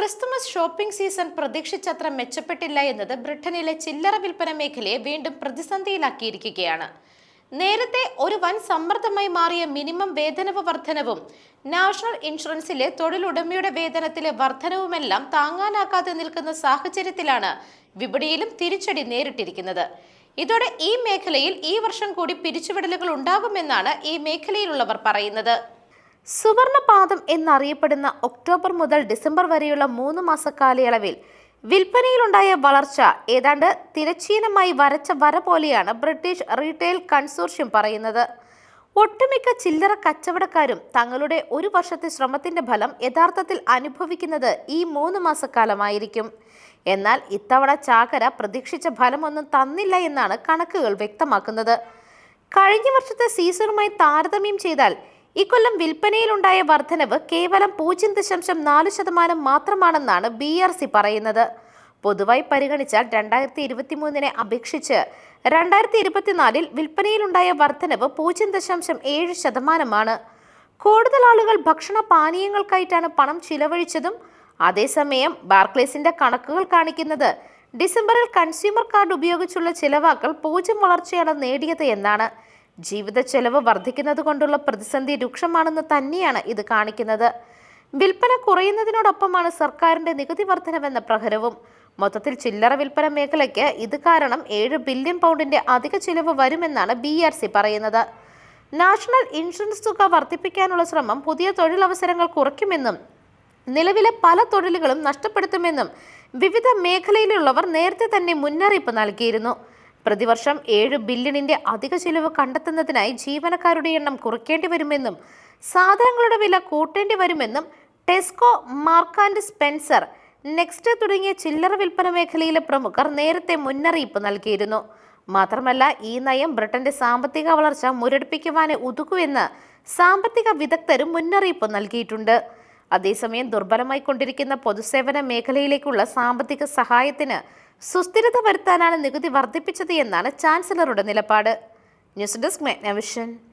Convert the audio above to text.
Christmas shopping season പ്രതീക്ഷിച്ചത്ര മെച്ചപ്പെട്ടില്ല എന്നത് ബ്രിട്ടനിലെ ചില്ലറ വിൽപ്പന മേഖലയെ വീണ്ടും പ്രതിസന്ധിയിലാക്കിയിരിക്കുകയാണ്. നേരത്തെ ഒരു വൻ സമ്മർദ്ദമായി മാറിയ മിനിമം വേതനവ് വർധനവും നാഷണൽ ഇൻഷുറൻസിലെ തൊഴിലുടമയുടെ വേതനത്തിലെ വർധനവുമെല്ലാം താങ്ങാനാകാതെ നിൽക്കുന്ന സാഹചര്യത്തിലാണ് വിപണിയിലും തിരിച്ചടി നേരിട്ടിരിക്കുന്നത്. ഇതോടെ ഈ മേഖലയിൽ ഈ വർഷം കൂടി പിരിച്ചുവിടലുകൾ ഉണ്ടാകുമെന്നാണ് ഈ മേഖലയിലുള്ളവർ പറയുന്നത്. സുവർണപാദം എന്നറിയപ്പെടുന്ന ഒക്ടോബർ മുതൽ ഡിസംബർ വരെയുള്ള മൂന്ന് മാസ കാലയളവിൽ വിൽപ്പനയിലുണ്ടായ വളർച്ച ഏതാണ്ട് തിരച്ചീനമായി വരച്ച വര പോലെയാണ് ബ്രിട്ടീഷ് റീറ്റെയിൽ കൺസോർഷ്യം പറയുന്നത്. ഒട്ടുമിക്ക ചില്ലറ കച്ചവടക്കാരും തങ്ങളുടെ ഒരു വർഷത്തെ ശ്രമത്തിന്റെ ഫലം യഥാർത്ഥത്തിൽ അനുഭവിക്കുന്നത് ഈ മൂന്ന് മാസക്കാലമായിരിക്കും. എന്നാൽ ഇത്തവണ ചാകര പ്രതീക്ഷിച്ച ഫലമൊന്നും തന്നില്ല എന്നാണ് കണക്കുകൾ വ്യക്തമാക്കുന്നത്. കഴിഞ്ഞ വർഷത്തെ സീസണുമായി താരതമ്യം ചെയ്താൽ ഇക്കൊല്ലം വിൽപ്പനയിലുണ്ടായ വർധനവ് കേവലം പൂജ്യം ദശാംശം നാല് ശതമാനം മാത്രമാണെന്നാണ് ബി ആർ സി പറയുന്നത്. പൊതുവായി പരിഗണിച്ചാൽ രണ്ടായിരത്തി ഇരുപത്തി മൂന്നിനെ അപേക്ഷിച്ച് രണ്ടായിരത്തി ഇരുപത്തിനാലിൽ വിൽപ്പനയിലുണ്ടായ വർധനവ് പൂജ്യം ദശാംശം ഏഴ് ശതമാനമാണ്. കൂടുതൽ ആളുകൾ ഭക്ഷണ പാനീയങ്ങൾക്കായിട്ടാണ് പണം ചിലവഴിച്ചതും അതേസമയം ബാർക്ലേസിന്റെ കണക്കുകൾ കാണിക്കുന്നത് ഡിസംബറിൽ കൺസ്യൂമർ കാർഡ് ഉപയോഗിച്ചുള്ള ചിലവാക്കൽ പൂജ്യം വളർച്ചയാണ് നേടിയത് എന്നാണ് ജീവിത ചെലവ് വർദ്ധിക്കുന്നത് കൊണ്ടുള്ള പ്രതിസന്ധി രൂക്ഷമാണെന്ന് തന്നെയാണ് ഇത് കാണിക്കുന്നത്. വിൽപ്പന കുറയുന്നതിനോടൊപ്പമാണ് സർക്കാരിന്റെ നികുതി വർധനവെന്ന പ്രഹരവും. മൊത്തത്തിൽ ചില്ലറ വിൽപ്പന മേഖലയ്ക്ക് ഇത് കാരണം ഏഴ് ബില്യൺ പൗണ്ടിന്റെ അധിക ചിലവ് വരുമെന്നാണ് ബി ആർ സി പറയുന്നത്. നാഷണൽ ഇൻഷുറൻസ് തുക വർദ്ധിപ്പിക്കാനുള്ള ശ്രമം പുതിയ തൊഴിലവസരങ്ങൾ കുറയ്ക്കുമെന്നും നിലവിലെ പല തൊഴിലുകളും നഷ്ടപ്പെടുത്തുമെന്നും വിവിധ മേഖലയിലുള്ളവർ നേരത്തെ തന്നെ മുന്നറിയിപ്പ് നൽകിയിരുന്നു. പ്രതിവർഷം ഏഴ് ബില്യണിന്റെ അധിക ചിലവ് കണ്ടെത്തുന്നതിനായി ജീവനക്കാരുടെ എണ്ണം കുറയ്ക്കേണ്ടി വരുമെന്നും സാധനങ്ങളുടെ വില കൂട്ടേണ്ടി വരുമെന്നും ടെസ്കോ മാർക്കാൻഡ് സ്പെൻസർ നെക്സ്റ്റ് തുടങ്ങിയ ചില്ലറ വിൽപ്പന മേഖലയിലെ പ്രമുഖർ നേരത്തെ മുന്നറിയിപ്പ് നൽകിയിരുന്നു. മാത്രമല്ല ഈ നയം ബ്രിട്ടന്റെ സാമ്പത്തിക വളർച്ച മുരടിപ്പിക്കുവാനേ ഉതുക്കുവെന്ന് സാമ്പത്തിക വിദഗ്ധരും മുന്നറിയിപ്പ് നൽകിയിട്ടുണ്ട്. അതേസമയം ദുർബലമായി കൊണ്ടിരിക്കുന്ന പൊതുസേവന മേഖലയിലേക്കുള്ള സാമ്പത്തിക സഹായത്തിന് സുസ്ഥിരത വരുത്താനാണ് നികുതി വർദ്ധിപ്പിച്ചത് എന്നാണ് ചാൻസലറുടെ നിലപാട്. News desk മെഗ്നവിഷൻ